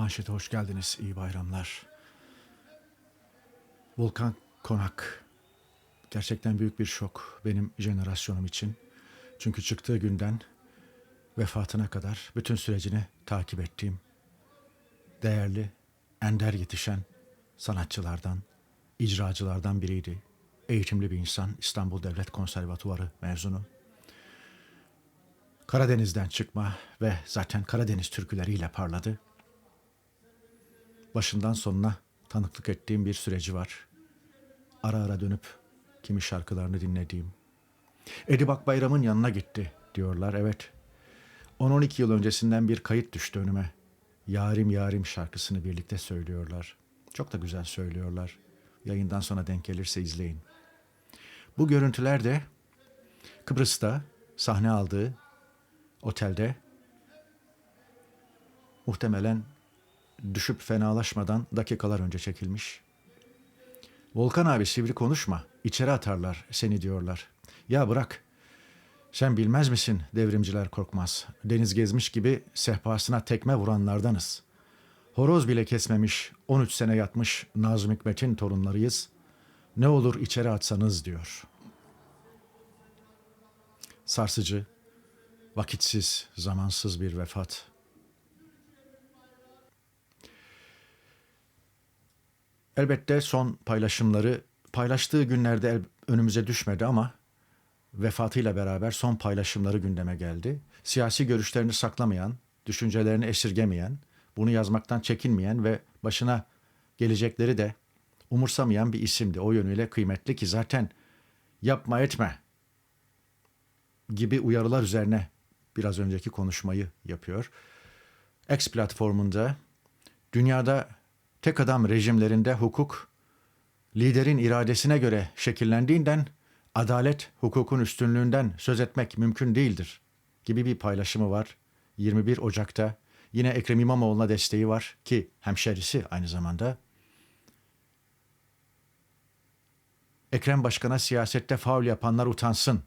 Manşete hoş geldiniz. İyi bayramlar. Volkan Konak. Gerçekten büyük bir şok benim jenerasyonum için. Çünkü çıktığı günden vefatına kadar bütün sürecini takip ettiğim değerli, ender yetişen sanatçılardan, icracılardan biriydi. Eğitimli bir insan, İstanbul Devlet Konservatuvarı mezunu. Karadeniz'den çıkma ve zaten Karadeniz türküleriyle parladı. Başından sonuna tanıklık ettiğim bir süreci var. Ara ara dönüp kimi şarkılarını dinlediğim. Edip Bayram'ın yanına gitti diyorlar. Evet. 10-12 yıl öncesinden bir kayıt düştü önüme. Yarim Yarim şarkısını birlikte söylüyorlar. Çok da güzel söylüyorlar. Yayından sonra denk gelirse izleyin. Bu görüntüler de Kıbrıs'ta sahne aldığı otelde muhtemelen düşüp fenalaşmadan dakikalar önce çekilmiş. Volkan abi sivri konuşma, içeri atarlar seni diyorlar. Ya bırak, sen bilmez misin devrimciler korkmaz. Deniz gezmiş gibi sehpasına tekme vuranlardanız. Horoz bile kesmemiş, 13 sene yatmış Nazım Hikmet'in torunlarıyız. Ne olur içeri atsanız diyor. Sarsıcı, vakitsiz, zamansız bir vefat. Elbette son paylaşımları paylaştığı günlerde önümüze düşmedi ama vefatıyla beraber son paylaşımları gündeme geldi. Siyasi görüşlerini saklamayan, düşüncelerini esirgemeyen, bunu yazmaktan çekinmeyen ve başına gelecekleri de umursamayan bir isimdi. O yönüyle kıymetli ki zaten yapma etme gibi uyarılar üzerine biraz önceki konuşmayı yapıyor. X platformunda dünyada tek adam rejimlerinde hukuk liderin iradesine göre şekillendiğinden adalet hukukun üstünlüğünden söz etmek mümkün değildir gibi bir paylaşımı var. 21 Ocak'ta yine Ekrem İmamoğlu'na desteği var ki hemşerisi aynı zamanda. Ekrem Başkan'a siyasette faul yapanlar utansın.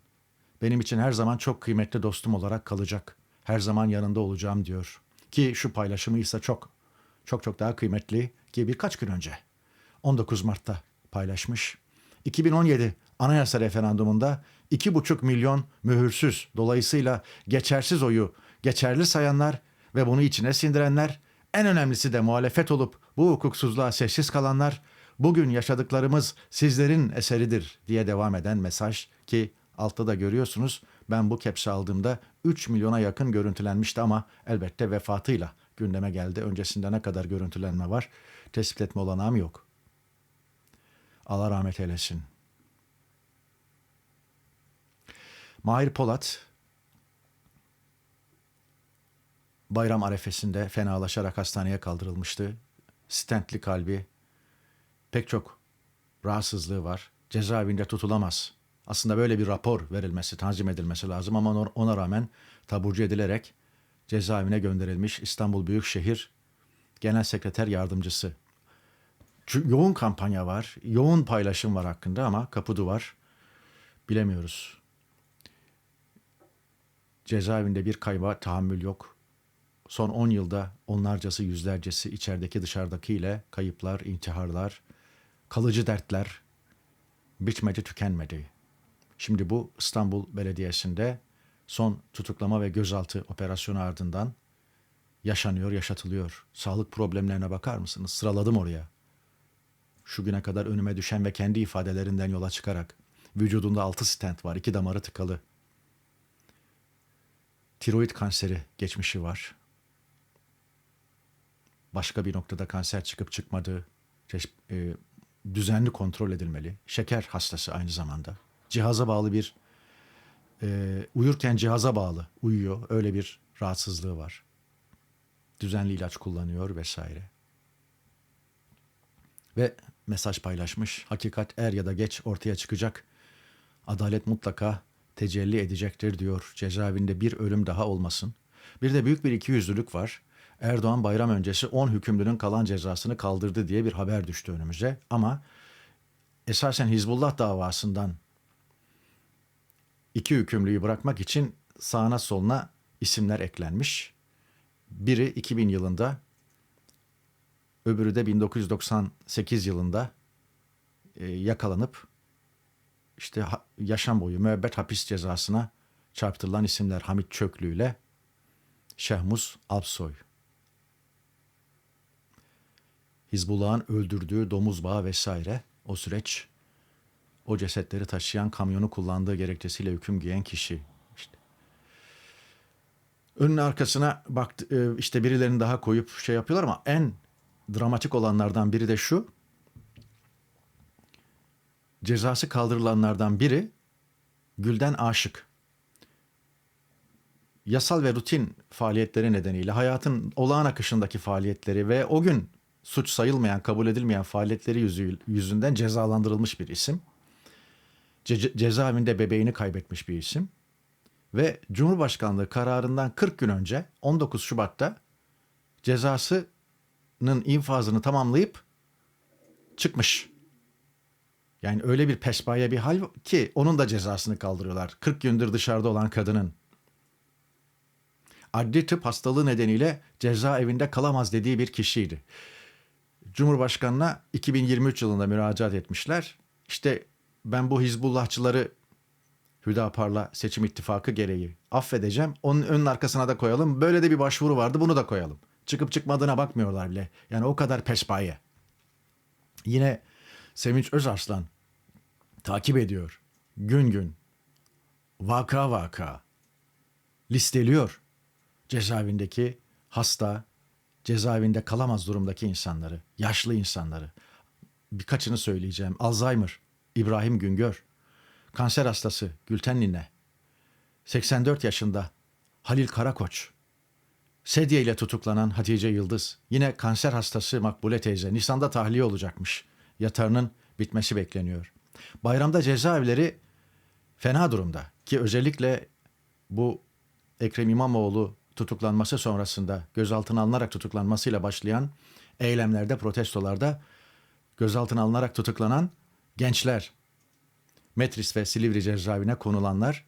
Benim için her zaman çok kıymetli dostum olarak kalacak. Her zaman yanında olacağım diyor. Ki şu paylaşımı ise çok çok çok daha kıymetli ki birkaç gün önce 19 Mart'ta paylaşmış. 2017 anayasa referandumunda 2,5 milyon mühürsüz dolayısıyla geçersiz oyu geçerli sayanlar ve bunu içine sindirenler en önemlisi de muhalefet olup bu hukuksuzluğa sessiz kalanlar bugün yaşadıklarımız sizlerin eseridir diye devam eden mesaj ki altta da görüyorsunuz ben bu kepsi aldığımda 3 milyona yakın görüntülenmişti ama elbette vefatıyla gündeme geldi. Öncesinde ne kadar görüntülenme var tespit etme olanağım yok. Allah rahmet eylesin. Mahir Polat bayram arefesinde fenalaşarak hastaneye kaldırılmıştı. Stentli kalbi, pek çok rahatsızlığı var. Cezaevinde tutulamaz. Aslında böyle bir rapor verilmesi, tanzim edilmesi lazım ama ona- rağmen taburcu edilerek cezaevine gönderilmiş İstanbul Büyükşehir Genel Sekreter Yardımcısı. Çü- Yoğun kampanya var, yoğun paylaşım var hakkında ama kapı duvar bilemiyoruz. Cezaevinde bir kayba tahammül yok. Son 10 yılda onlarcası yüzlercesi içerideki dışarıdakiyle kayıplar, intiharlar, kalıcı dertler bitmedi tükenmedi. Şimdi bu İstanbul Belediyesi'nde son tutuklama ve gözaltı operasyonu ardından yaşanıyor, yaşatılıyor. Sağlık problemlerine bakar mısınız? Sıraladım oraya. Şu güne kadar önüme düşen ve kendi ifadelerinden yola çıkarak vücudunda 6 stent var, iki damarı tıkalı. Tiroid kanseri geçmişi var. Başka bir noktada kanser çıkıp çıkmadığı e, düzenli kontrol edilmeli. Şeker hastası aynı zamanda. Cihaza bağlı bir e, uyurken cihaza bağlı uyuyor. Öyle bir rahatsızlığı var. Düzenli ilaç kullanıyor vesaire. Ve mesaj paylaşmış. Hakikat er ya da geç ortaya çıkacak. Adalet mutlaka tecelli edecektir diyor. Cezaevinde bir ölüm daha olmasın. Bir de büyük bir ikiyüzlülük var. Erdoğan bayram öncesi 10 hükümlünün kalan cezasını kaldırdı diye bir haber düştü önümüze. Ama esasen Hizbullah davasından iki hükümlüyü bırakmak için sağına soluna isimler eklenmiş. Biri 2000 yılında Öbürü de 1998 yılında e, yakalanıp işte yaşam boyu müebbet hapis cezasına çarptırılan isimler Hamit Çöklü ile Şehmuz Alpsoy. Hizbullah'ın öldürdüğü domuz bağı vesaire o süreç o cesetleri taşıyan kamyonu kullandığı gerekçesiyle hüküm giyen kişi. işte. Önüne arkasına baktı e, işte birilerini daha koyup şey yapıyorlar ama en dramatik olanlardan biri de şu. Cezası kaldırılanlardan biri Gülden Aşık. Yasal ve rutin faaliyetleri nedeniyle hayatın olağan akışındaki faaliyetleri ve o gün suç sayılmayan, kabul edilmeyen faaliyetleri yüzü, yüzünden cezalandırılmış bir isim. Ce- cezaevinde bebeğini kaybetmiş bir isim. Ve Cumhurbaşkanlığı kararından 40 gün önce 19 Şubat'ta cezasının infazını tamamlayıp çıkmış. Yani öyle bir pespaye bir hal ki onun da cezasını kaldırıyorlar. 40 gündür dışarıda olan kadının. Adli tıp hastalığı nedeniyle cezaevinde kalamaz dediği bir kişiydi. Cumhurbaşkanına 2023 yılında müracaat etmişler. İşte ben bu Hizbullahçıları Hüdapar'la seçim ittifakı gereği affedeceğim. Onun önün arkasına da koyalım. Böyle de bir başvuru vardı bunu da koyalım. Çıkıp çıkmadığına bakmıyorlar bile. Yani o kadar pespaye. Yine Sevinç Özarslan takip ediyor. Gün gün. Vaka vaka. Listeliyor. Cezaevindeki hasta, cezaevinde kalamaz durumdaki insanları, yaşlı insanları. Birkaçını söyleyeceğim. Alzheimer, İbrahim Güngör. Kanser hastası Gülten Nine. 84 yaşında Halil Karakoç. Sedye ile tutuklanan Hatice Yıldız. Yine kanser hastası Makbule teyze. Nisan'da tahliye olacakmış. Yatarının bitmesi bekleniyor. Bayramda cezaevleri fena durumda. Ki özellikle bu Ekrem İmamoğlu tutuklanması sonrasında gözaltına alınarak tutuklanmasıyla başlayan eylemlerde, protestolarda gözaltına alınarak tutuklanan gençler, Metris ve Silivri cezaevine konulanlar,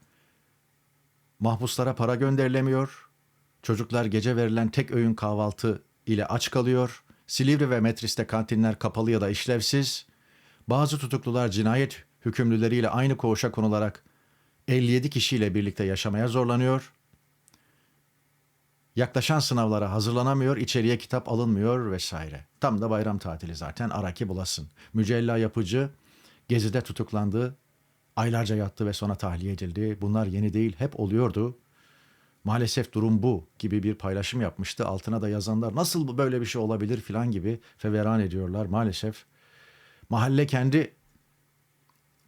mahpuslara para gönderilemiyor, çocuklar gece verilen tek öğün kahvaltı ile aç kalıyor, Silivri ve Metris'te kantinler kapalı ya da işlevsiz, bazı tutuklular cinayet hükümlüleriyle aynı koğuşa konularak 57 kişiyle birlikte yaşamaya zorlanıyor, yaklaşan sınavlara hazırlanamıyor, içeriye kitap alınmıyor vesaire. Tam da bayram tatili zaten araki bulasın. Mücella yapıcı Gezi'de tutuklandı, aylarca yattı ve sonra tahliye edildi. Bunlar yeni değil, hep oluyordu. Maalesef durum bu gibi bir paylaşım yapmıştı. Altına da yazanlar nasıl böyle bir şey olabilir filan gibi feveran ediyorlar maalesef. Mahalle kendi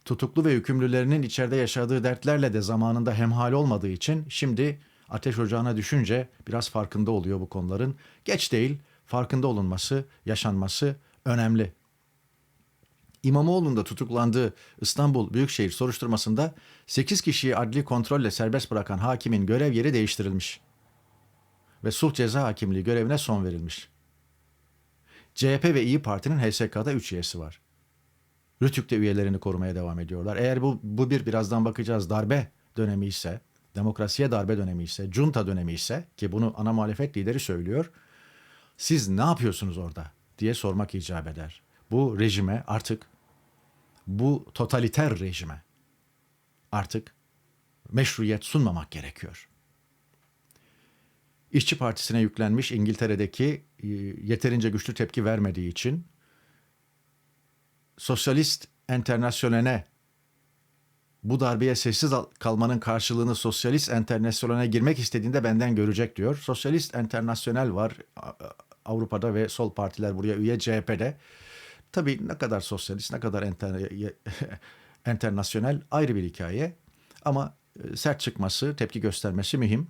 tutuklu ve hükümlülerinin içeride yaşadığı dertlerle de zamanında hemhal olmadığı için şimdi ateş ocağına düşünce biraz farkında oluyor bu konuların. Geç değil, farkında olunması, yaşanması önemli. İmamoğlu'nun da tutuklandığı İstanbul Büyükşehir soruşturmasında 8 kişiyi adli kontrolle serbest bırakan hakimin görev yeri değiştirilmiş. Ve sulh ceza hakimliği görevine son verilmiş. CHP ve İyi Parti'nin HSK'da 3 üyesi var. Rütük'te üyelerini korumaya devam ediyorlar. Eğer bu, bu bir birazdan bakacağız darbe dönemi ise, demokrasiye darbe dönemi ise, junta dönemi ise ki bunu ana muhalefet lideri söylüyor. Siz ne yapıyorsunuz orada diye sormak icap eder. Bu rejime artık bu totaliter rejime artık meşruiyet sunmamak gerekiyor. İşçi Partisi'ne yüklenmiş İngiltere'deki e, yeterince güçlü tepki vermediği için Sosyalist Enternasyonel'e bu darbeye sessiz al- kalmanın karşılığını Sosyalist Enternasyonel'e girmek istediğinde benden görecek diyor. Sosyalist Enternasyonel var Avrupa'da ve sol partiler buraya üye CHP'de. Tabii ne kadar sosyalist, ne kadar enter, enternasyonel ayrı bir hikaye. Ama e, sert çıkması, tepki göstermesi mühim.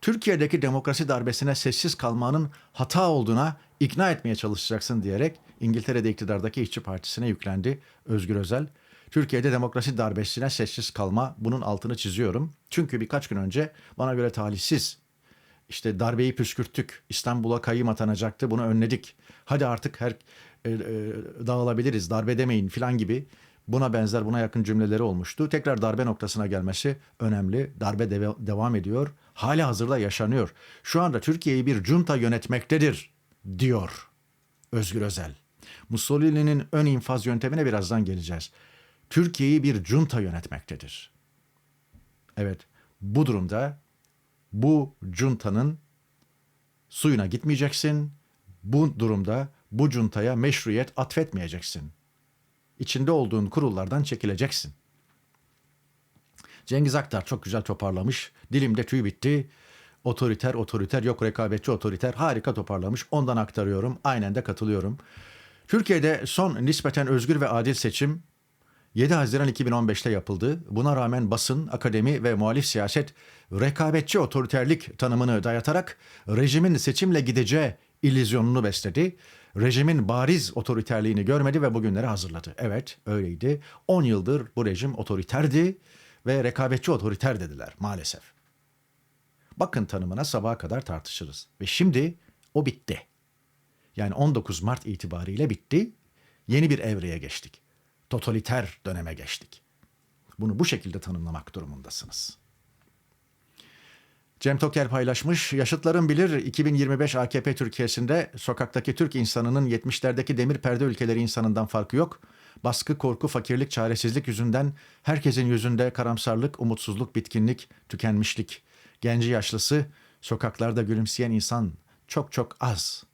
Türkiye'deki demokrasi darbesine sessiz kalmanın hata olduğuna ikna etmeye çalışacaksın diyerek İngiltere'de iktidardaki İşçi Partisi'ne yüklendi Özgür Özel. Türkiye'de demokrasi darbesine sessiz kalma bunun altını çiziyorum. Çünkü birkaç gün önce bana göre talihsiz işte darbeyi püskürttük. İstanbul'a kayyım atanacaktı. Bunu önledik. Hadi artık her e, e, dağılabiliriz. Darbe demeyin filan gibi buna benzer buna yakın cümleleri olmuştu. Tekrar darbe noktasına gelmesi önemli. Darbe deve- devam ediyor. Hala hazırda yaşanıyor. Şu anda Türkiye'yi bir junta yönetmektedir diyor. Özgür Özel. Mussolini'nin ön infaz yöntemine birazdan geleceğiz. Türkiye'yi bir junta yönetmektedir. Evet, bu durumda bu juntanın suyuna gitmeyeceksin. Bu durumda bu cuntaya meşruiyet atfetmeyeceksin. İçinde olduğun kurullardan çekileceksin. Cengiz Aktar çok güzel toparlamış. Dilimde tüy bitti. Otoriter, otoriter, yok rekabetçi, otoriter. Harika toparlamış. Ondan aktarıyorum. Aynen de katılıyorum. Türkiye'de son nispeten özgür ve adil seçim 7 Haziran 2015'te yapıldı. Buna rağmen basın, akademi ve muhalif siyaset rekabetçi otoriterlik tanımını dayatarak rejimin seçimle gideceği illüzyonunu besledi. Rejimin bariz otoriterliğini görmedi ve bugünlere hazırladı. Evet öyleydi. 10 yıldır bu rejim otoriterdi ve rekabetçi otoriter dediler maalesef. Bakın tanımına sabaha kadar tartışırız. Ve şimdi o bitti. Yani 19 Mart itibariyle bitti. Yeni bir evreye geçtik. Totaliter döneme geçtik. Bunu bu şekilde tanımlamak durumundasınız. Cem Toker paylaşmış. Yaşıtlarım bilir 2025 AKP Türkiye'sinde sokaktaki Türk insanının 70'lerdeki demir perde ülkeleri insanından farkı yok. Baskı, korku, fakirlik, çaresizlik yüzünden herkesin yüzünde karamsarlık, umutsuzluk, bitkinlik, tükenmişlik. Genci yaşlısı, sokaklarda gülümseyen insan çok çok az.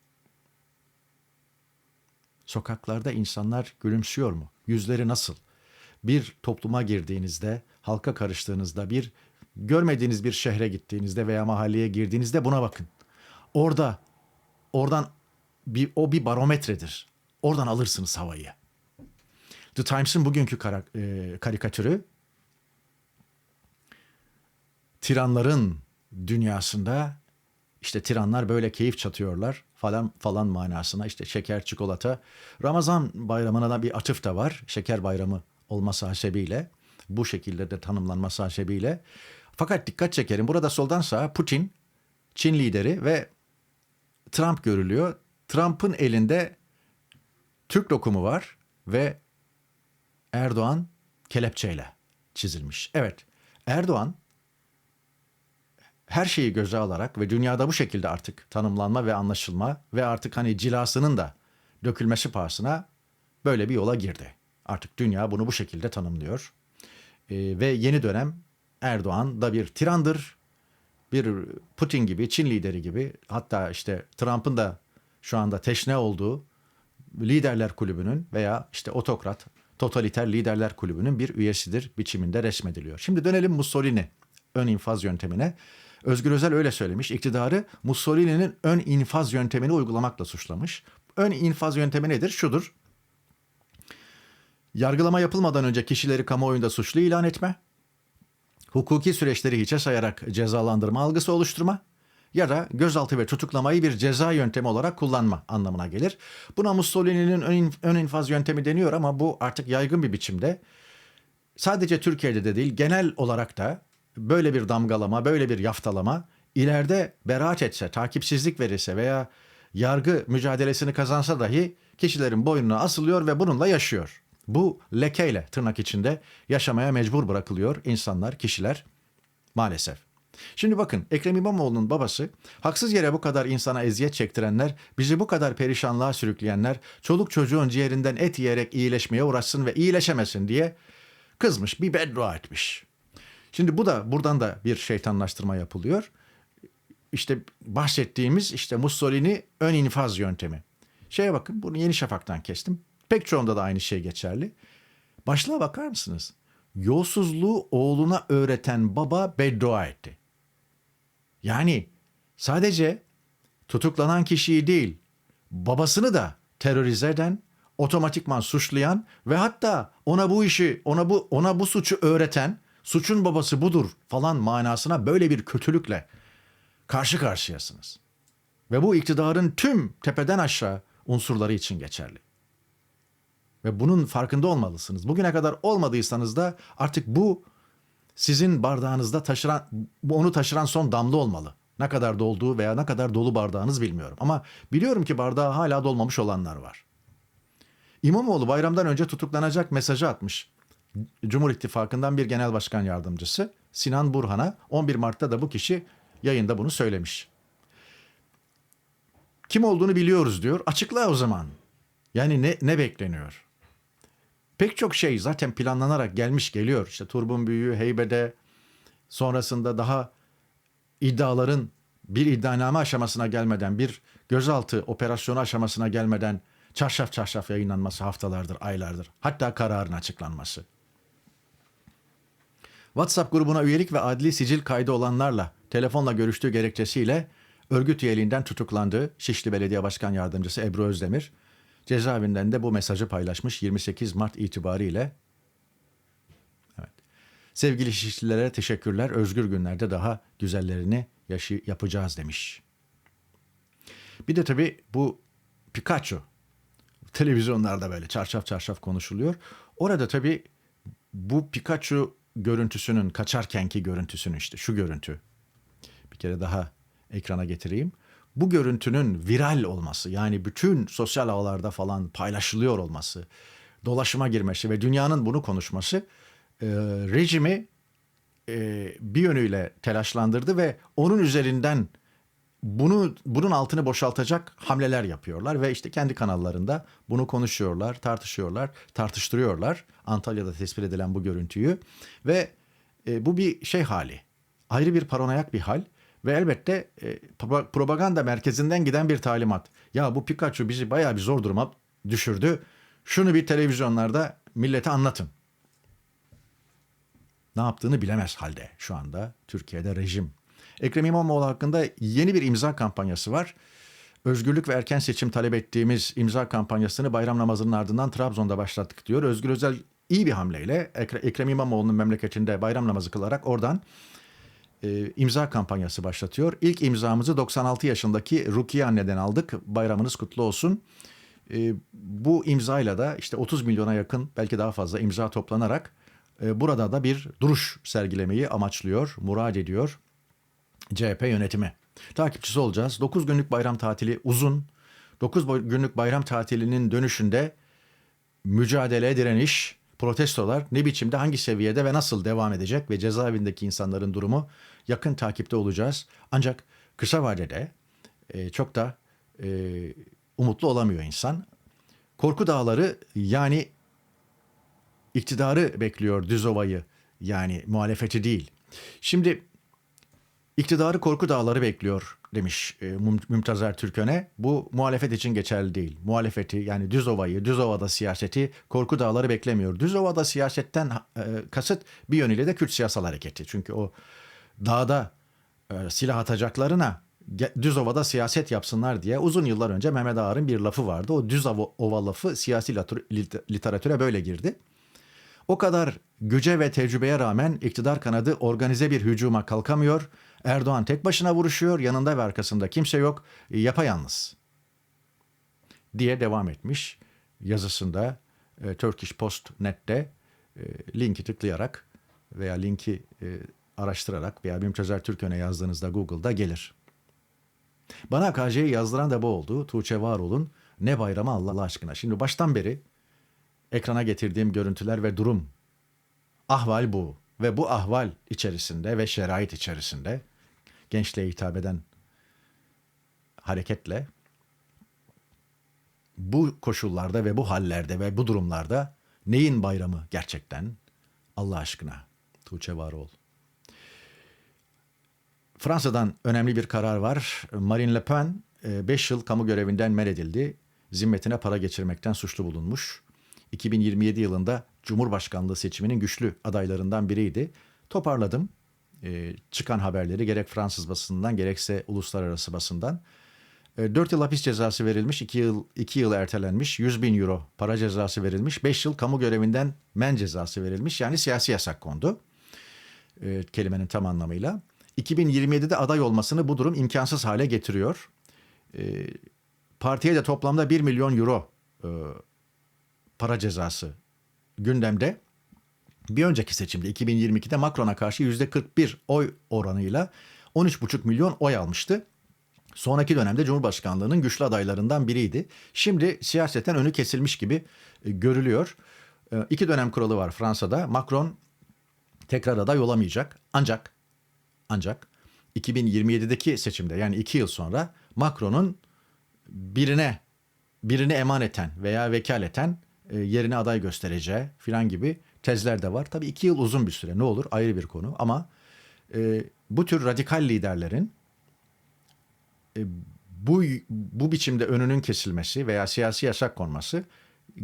Sokaklarda insanlar gülümsüyor mu? Yüzleri nasıl? Bir topluma girdiğinizde, halka karıştığınızda, bir görmediğiniz bir şehre gittiğinizde veya mahalleye girdiğinizde buna bakın. Orada, oradan bir, o bir barometredir. Oradan alırsınız havayı. The Times'ın bugünkü kara, e, karikatürü tiranların dünyasında işte tiranlar böyle keyif çatıyorlar falan falan manasına işte şeker çikolata. Ramazan bayramına da bir atıf da var. Şeker bayramı olması hasebiyle bu şekilde de tanımlanması hasebiyle. Fakat dikkat çekerim burada soldan sağa Putin Çin lideri ve Trump görülüyor. Trump'ın elinde Türk lokumu var ve Erdoğan kelepçeyle çizilmiş. Evet Erdoğan her şeyi göze alarak ve dünyada bu şekilde artık tanımlanma ve anlaşılma ve artık hani cilasının da dökülmesi pahasına böyle bir yola girdi. Artık dünya bunu bu şekilde tanımlıyor. Ee, ve yeni dönem Erdoğan da bir tirandır. Bir Putin gibi, Çin lideri gibi hatta işte Trump'ın da şu anda teşne olduğu liderler kulübünün veya işte otokrat, totaliter liderler kulübünün bir üyesidir biçiminde resmediliyor. Şimdi dönelim Mussolini ön infaz yöntemine. Özgür Özel öyle söylemiş. İktidarı Mussolini'nin ön infaz yöntemini uygulamakla suçlamış. Ön infaz yöntemi nedir? Şudur. Yargılama yapılmadan önce kişileri kamuoyunda suçlu ilan etme, hukuki süreçleri hiçe sayarak cezalandırma algısı oluşturma ya da gözaltı ve tutuklamayı bir ceza yöntemi olarak kullanma anlamına gelir. Buna Mussolini'nin ön, infaz yöntemi deniyor ama bu artık yaygın bir biçimde sadece Türkiye'de de değil genel olarak da böyle bir damgalama, böyle bir yaftalama ileride beraat etse, takipsizlik verirse veya yargı mücadelesini kazansa dahi kişilerin boynuna asılıyor ve bununla yaşıyor. Bu lekeyle tırnak içinde yaşamaya mecbur bırakılıyor insanlar, kişiler maalesef. Şimdi bakın Ekrem İmamoğlu'nun babası haksız yere bu kadar insana eziyet çektirenler, bizi bu kadar perişanlığa sürükleyenler, çoluk çocuğun ciğerinden et yiyerek iyileşmeye uğraşsın ve iyileşemesin diye kızmış, bir beddua etmiş. Şimdi bu da buradan da bir şeytanlaştırma yapılıyor. İşte bahsettiğimiz işte Mussolini ön infaz yöntemi. Şeye bakın bunu Yeni Şafak'tan kestim. Çoğunda da aynı şey geçerli. Başlığa bakar mısınız? Yolsuzluğu oğluna öğreten baba beddua etti. Yani sadece tutuklanan kişiyi değil, babasını da terörize eden, otomatikman suçlayan ve hatta ona bu işi, ona bu ona bu suçu öğreten, suçun babası budur falan manasına böyle bir kötülükle karşı karşıyasınız. Ve bu iktidarın tüm tepeden aşağı unsurları için geçerli. Ve bunun farkında olmalısınız. Bugüne kadar olmadıysanız da artık bu sizin bardağınızda taşıran, onu taşıran son damla olmalı. Ne kadar dolduğu veya ne kadar dolu bardağınız bilmiyorum. Ama biliyorum ki bardağı hala dolmamış olanlar var. İmamoğlu bayramdan önce tutuklanacak mesajı atmış. Cumhur İttifakı'ndan bir genel başkan yardımcısı Sinan Burhan'a 11 Mart'ta da bu kişi yayında bunu söylemiş. kim olduğunu biliyoruz diyor. Açıkla o zaman. Yani ne, ne bekleniyor? Pek çok şey zaten planlanarak gelmiş geliyor. İşte Turbun Büyüğü, Heybe'de sonrasında daha iddiaların bir iddianame aşamasına gelmeden, bir gözaltı operasyonu aşamasına gelmeden çarşaf çarşaf yayınlanması haftalardır, aylardır. Hatta kararın açıklanması. WhatsApp grubuna üyelik ve adli sicil kaydı olanlarla telefonla görüştüğü gerekçesiyle örgüt üyeliğinden tutuklandı Şişli Belediye Başkan Yardımcısı Ebru Özdemir. Cezaevinden de bu mesajı paylaşmış 28 Mart itibariyle. Evet. Sevgili Şişlilere teşekkürler. Özgür günlerde daha güzellerini yaşı yapacağız demiş. Bir de tabii bu Pikachu televizyonlarda böyle çarşaf çarşaf konuşuluyor. Orada tabii bu Pikachu görüntüsünün kaçarkenki görüntüsünün işte şu görüntü. Bir kere daha ekrana getireyim. Bu görüntünün viral olması yani bütün sosyal ağlarda falan paylaşılıyor olması, dolaşıma girmesi ve dünyanın bunu konuşması e, rejimi e, bir yönüyle telaşlandırdı ve onun üzerinden bunu bunun altını boşaltacak hamleler yapıyorlar ve işte kendi kanallarında bunu konuşuyorlar, tartışıyorlar, tartıştırıyorlar. Antalya'da tespit edilen bu görüntüyü ve e, bu bir şey hali. Ayrı bir paranoyak bir hal ve elbette e, propaganda merkezinden giden bir talimat. Ya bu Pikachu bizi bayağı bir zor duruma düşürdü. Şunu bir televizyonlarda millete anlatın. Ne yaptığını bilemez halde şu anda Türkiye'de rejim. Ekrem İmamoğlu hakkında yeni bir imza kampanyası var. Özgürlük ve erken seçim talep ettiğimiz imza kampanyasını bayram namazının ardından Trabzon'da başlattık diyor. Özgür Özel iyi bir hamleyle Ekrem İmamoğlu'nun memleketinde bayram namazı kılarak oradan e, imza kampanyası başlatıyor. İlk imzamızı 96 yaşındaki Rukiye anneden aldık. Bayramınız kutlu olsun. E, bu imzayla da işte 30 milyona yakın belki daha fazla imza toplanarak e, burada da bir duruş sergilemeyi amaçlıyor, murad ediyor CHP yönetimi. Takipçisi olacağız. 9 günlük bayram tatili uzun. 9 günlük bayram tatilinin dönüşünde mücadele, direniş, protestolar ne biçimde, hangi seviyede ve nasıl devam edecek ve cezaevindeki insanların durumu yakın takipte olacağız. Ancak kısa vadede e, çok da e, umutlu olamıyor insan. Korku dağları yani iktidarı bekliyor Düzova'yı yani muhalefeti değil. Şimdi iktidarı korku dağları bekliyor demiş e, Mümtazer Türköne. Bu muhalefet için geçerli değil. Muhalefeti yani Düzova'yı, Düzova'da siyaseti korku dağları beklemiyor. Düzova'da siyasetten e, kasıt bir yönüyle de Kürt siyasal hareketi. Çünkü o dağda e, silah atacaklarına Düzova'da siyaset yapsınlar diye uzun yıllar önce Mehmet Ağar'ın bir lafı vardı. O Düzova lafı siyasi literatüre böyle girdi. O kadar güce ve tecrübeye rağmen iktidar kanadı organize bir hücuma kalkamıyor. Erdoğan tek başına vuruşuyor, yanında ve arkasında kimse yok, yapayalnız diye devam etmiş yazısında e, Turkish Post Net'te e, linki tıklayarak veya linki e, araştırarak veya Mümtezer Türköne yazdığınızda Google'da gelir. Bana KJ'yi yazdıran da bu oldu. Tuğçe Varol'un Ne Bayramı Allah aşkına. Şimdi baştan beri ekrana getirdiğim görüntüler ve durum, ahval bu. Ve bu ahval içerisinde ve şerait içerisinde gençliğe hitap eden hareketle bu koşullarda ve bu hallerde ve bu durumlarda neyin bayramı gerçekten Allah aşkına Tuğçe Varol. Fransa'dan önemli bir karar var. Marine Le Pen 5 yıl kamu görevinden men edildi. Zimmetine para geçirmekten suçlu bulunmuş. 2027 yılında Cumhurbaşkanlığı seçiminin güçlü adaylarından biriydi. Toparladım e, çıkan haberleri gerek Fransız basından gerekse uluslararası basından. E, 4 yıl hapis cezası verilmiş, 2 yıl 2 yıl ertelenmiş, 100 bin euro para cezası verilmiş, 5 yıl kamu görevinden men cezası verilmiş. Yani siyasi yasak kondu e, kelimenin tam anlamıyla. 2027'de aday olmasını bu durum imkansız hale getiriyor. E, partiye de toplamda 1 milyon euro e, para cezası gündemde. Bir önceki seçimde 2022'de Macron'a karşı %41 oy oranıyla 13,5 milyon oy almıştı. Sonraki dönemde Cumhurbaşkanlığının güçlü adaylarından biriydi. Şimdi siyaseten önü kesilmiş gibi e, görülüyor. E, iki dönem kuralı var Fransa'da. Macron tekrar aday olamayacak. Ancak ancak 2027'deki seçimde yani iki yıl sonra Macron'un birine birini emaneten veya vekaleten e, yerine aday göstereceği filan gibi tezler de var. Tabii iki yıl uzun bir süre ne olur ayrı bir konu ama e, bu tür radikal liderlerin e, bu bu biçimde önünün kesilmesi veya siyasi yasak konması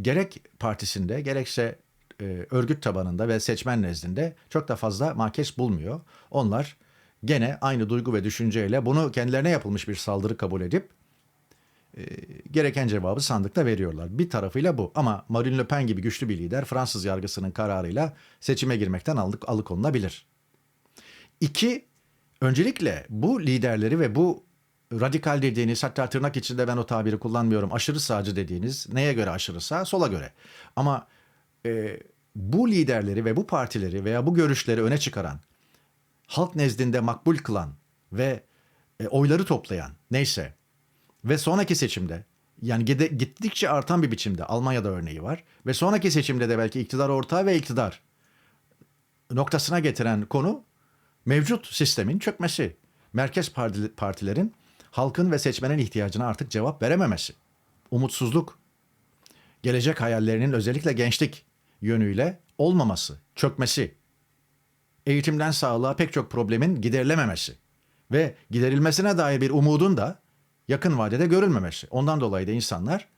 gerek partisinde gerekse e, örgüt tabanında ve seçmen nezdinde çok da fazla makes bulmuyor. Onlar gene aynı duygu ve düşünceyle bunu kendilerine yapılmış bir saldırı kabul edip e, gereken cevabı sandıkta veriyorlar. Bir tarafıyla bu ama Marine Le Pen gibi güçlü bir lider Fransız yargısının kararıyla seçime girmekten aldık, alıkonulabilir. İki, öncelikle bu liderleri ve bu radikal dediğiniz hatta tırnak içinde ben o tabiri kullanmıyorum aşırı sağcı dediğiniz neye göre aşırı sağ sola göre ama e, bu liderleri ve bu partileri veya bu görüşleri öne çıkaran halk nezdinde makbul kılan ve e, oyları toplayan neyse ve sonraki seçimde yani gide, gittikçe artan bir biçimde Almanya'da örneği var ve sonraki seçimde de belki iktidar ortağı ve iktidar noktasına getiren konu mevcut sistemin çökmesi. Merkez parti- partilerin halkın ve seçmenin ihtiyacına artık cevap verememesi. Umutsuzluk, gelecek hayallerinin özellikle gençlik yönüyle olmaması, çökmesi, eğitimden sağlığa pek çok problemin giderilememesi ve giderilmesine dair bir umudun da yakın vadede görülmemesi. Ondan dolayı da insanlar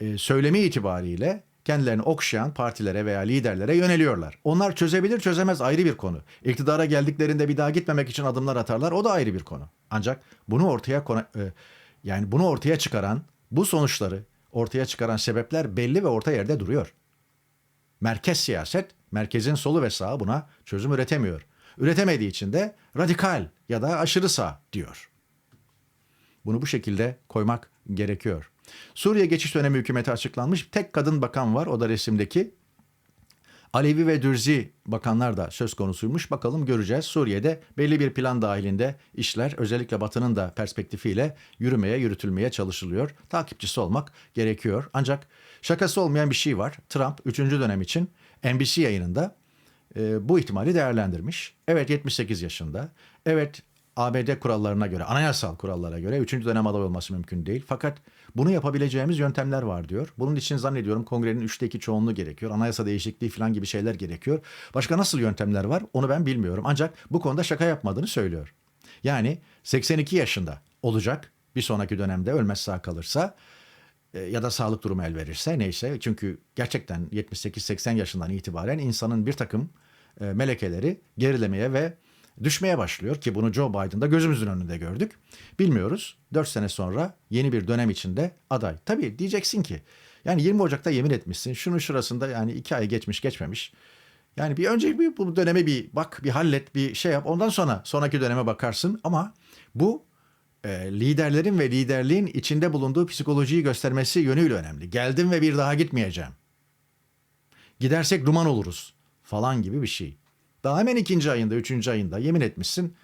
e, söylemi itibariyle kendilerini okşayan partilere veya liderlere yöneliyorlar. Onlar çözebilir çözemez ayrı bir konu. İktidara geldiklerinde bir daha gitmemek için adımlar atarlar o da ayrı bir konu. Ancak bunu ortaya kona- e, yani bunu ortaya çıkaran bu sonuçları ortaya çıkaran sebepler belli ve orta yerde duruyor. Merkez siyaset, merkezin solu ve sağı buna çözüm üretemiyor. Üretemediği için de radikal ya da aşırı sağ diyor. Bunu bu şekilde koymak gerekiyor. Suriye geçiş dönemi hükümeti açıklanmış. Tek kadın bakan var o da resimdeki. Alevi ve Dürzi bakanlar da söz konusuymuş. Bakalım göreceğiz. Suriye'de belli bir plan dahilinde işler özellikle Batı'nın da perspektifiyle yürümeye, yürütülmeye çalışılıyor. Takipçisi olmak gerekiyor. Ancak şakası olmayan bir şey var. Trump 3. dönem için NBC yayınında e, bu ihtimali değerlendirmiş. Evet 78 yaşında. Evet ABD kurallarına göre, anayasal kurallara göre 3. dönem aday olması mümkün değil. Fakat bunu yapabileceğimiz yöntemler var diyor. Bunun için zannediyorum kongrenin 3'te 2 çoğunluğu gerekiyor. Anayasa değişikliği falan gibi şeyler gerekiyor. Başka nasıl yöntemler var onu ben bilmiyorum. Ancak bu konuda şaka yapmadığını söylüyor. Yani 82 yaşında olacak bir sonraki dönemde ölmez sağ kalırsa e, ya da sağlık durumu el verirse neyse. Çünkü gerçekten 78-80 yaşından itibaren insanın bir takım e, melekeleri gerilemeye ve düşmeye başlıyor ki bunu Joe Biden'da gözümüzün önünde gördük. Bilmiyoruz. 4 sene sonra yeni bir dönem içinde aday. Tabii diyeceksin ki yani 20 Ocak'ta yemin etmişsin. Şunun şurasında yani 2 ay geçmiş geçmemiş. Yani bir önce bir bu döneme bir bak, bir hallet, bir şey yap. Ondan sonra sonraki döneme bakarsın ama bu e, liderlerin ve liderliğin içinde bulunduğu psikolojiyi göstermesi yönüyle önemli. Geldim ve bir daha gitmeyeceğim. Gidersek duman oluruz falan gibi bir şey. Daha hemen ikinci ayında, üçüncü ayında yemin etmişsin.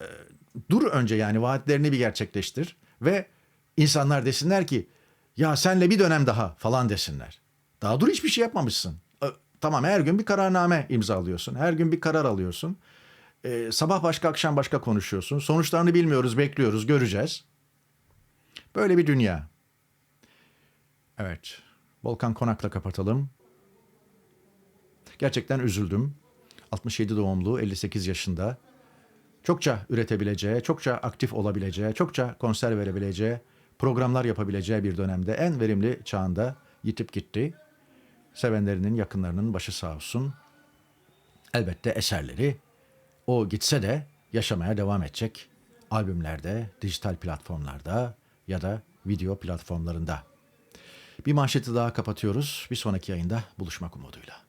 E, dur önce yani vaatlerini bir gerçekleştir ve insanlar desinler ki ya senle bir dönem daha falan desinler. Daha dur hiçbir şey yapmamışsın. E, tamam her gün bir kararname imzalıyorsun. Her gün bir karar alıyorsun. E, sabah başka akşam başka konuşuyorsun. Sonuçlarını bilmiyoruz, bekliyoruz, göreceğiz. Böyle bir dünya. Evet. Volkan Konak'la kapatalım. Gerçekten üzüldüm. 67 doğumlu, 58 yaşında. Çokça üretebileceği, çokça aktif olabileceği, çokça konser verebileceği, programlar yapabileceği bir dönemde en verimli çağında yitip gitti. Sevenlerinin, yakınlarının başı sağ olsun. Elbette eserleri o gitse de yaşamaya devam edecek albümlerde, dijital platformlarda ya da video platformlarında. Bir manşeti daha kapatıyoruz. Bir sonraki yayında buluşmak umuduyla.